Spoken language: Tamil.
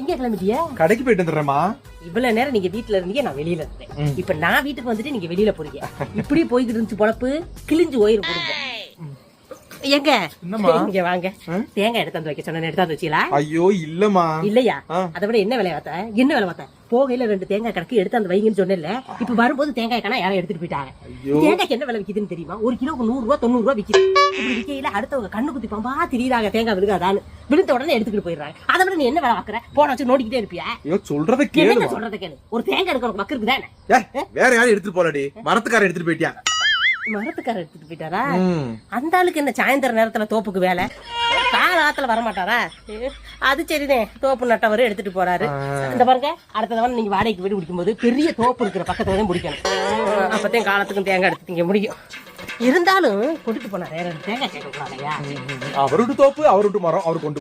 எங்க கிளம்பிட்டியா? கடைக்கு போயிட்டு இவ்வளவு நேரம் நீங்க வீட்ல இருந்தீங்க நான் வெளியில இருந்தேன். இப்ப நான் வீட்டுக்கு வந்துட்டு நீங்க வெளியில போறீங்க. இப்படி போய்கிட்டு இருந்துச்சு பொழப்பு கிழிஞ்சு ஓயிரு கொடுங்க எங்க? இங்க வாங்க? தேங்காய் எடுத்து வந்து வைக்க சொன்ன எடுத்து வந்து வச்சீங்களா ஐயோ இல்லையா. அதை விட என்ன வேலை என்ன வேலை பார்த்த போகையில ரெண்டு தேங்காய் கிடக்கு எடுத்து அந்த வைங்கன்னு சொன்னேன்ல. இப்ப வரும்போது தேங்காய் காணா யாரும் எடுத்துட்டு போயிட்டாங்க. ஐயோ. தேங்காய்க்கு என்ன விலை விக்குதுன்னு தெரியுமா? ஒரு கிலோக்கு நூறு ரூபா தொண்ணூறு ரூபா விக்குது. இப்படி விக்கையில அடுத்தவங்க கண்ணு குத்தி பம்பா திரியிறாங்க. தேங்காய் விழுகாதான்னு. விழுந்த உடனே எடுத்துக்கிட்டு போயிடுறாங்க. அதை விட நீ என்ன வேலை பார்க்கற போன வச்சு நோண்டிக்கிட்டே இருப்பியா? ஐயோ சொல்றத என்ன கேளுமா சொல்றத கேளு? ஒரு தேங்காய் எடுக்கிற மக்கு இருக்குதானே? ஏய், வேற யாரும் எடுத்துட்டு போலடி. மரத்துக்காரன் எடுத்துட்டு போயிட்டியா? மரத்துக்காரர் எடுத்துட்டு போயிட்டாரா. அந்த ஆளுக்கு என்ன சாயந்தர நேரத்துல தோப்புக்கு வேலை? கால ஆத்துல வரமாட்டாரா அது சரிதே தோப்பு நட்டவர் எடுத்துட்டு போறாரு. இந்த பாருங்க அடுத்த தவணை நீங்க வாடகைக்கு வீடு பிடிக்கும்போது பெரிய தோப்பு இருக்கிற பக்கத்துல தான் பிடிக்கணும். அப்பதான் காலத்துக்கும் தேங்காய் எடுத்து திங்க முடியும். இருந்தாலும் கொண்டுட்டு போனாரே தேங்காய் கேட்க கூடாதையா அவரோட தோப்பு அவரோட மரம் அவர் கொண்டு